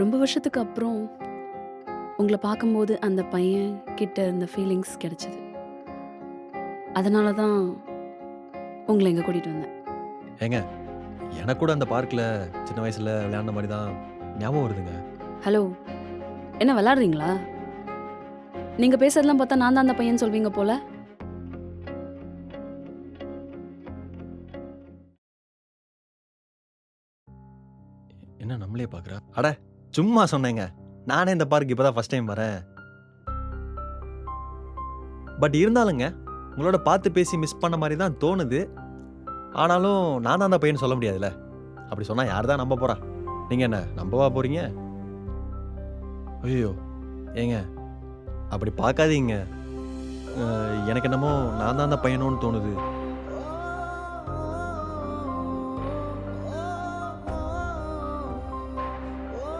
ரொம்ப வருஷத்துக்கு அப்புறம் உங்கள பார்க்கும்போது அந்த பையன் கிட்ட இருந்த ஃபீலிங்ஸ் கிடைச்சது. அதனால தான் உங்கள இங்க கூட்டிட்டு வந்தேன். ஏங்க எனக்கு கூட அந்த பார்க்ல சின்ன வயசுல விளையாண்ட மாரி தான் ஞாபகம் வருதுங்க. ஹலோ! என்ன விளையாடுறீங்களா? நீங்க பேசுறதெல்லாம் பார்த்தா நான் தான் அந்த பையன்னு சொல்வீங்க போல. என்ன நம்மளே பார்க்குறா? அட சும்மா சொன்னேங்க. நானே இந்த பார்க் இப்போ தான் ஃபர்ஸ்ட் டைம் வரேன். பட் இருந்தாலுங்க, உங்களோட பார்த்து பேசி மிஸ் பண்ண மாதிரி தான் தோணுது. ஆனாலும் நான் தான் அந்த பையன் சொல்ல முடியாதுல்ல. அப்படி சொன்னால் யார் தான் நம்ப போகிறான் நீங்கள் என்ன நம்பவா போகிறீங்க ஐயோ ஏங்க அப்படி பார்க்காதீங்க. எனக்கு என்னமோ நான் தான் அந்த பையனோன்னு தோணுது.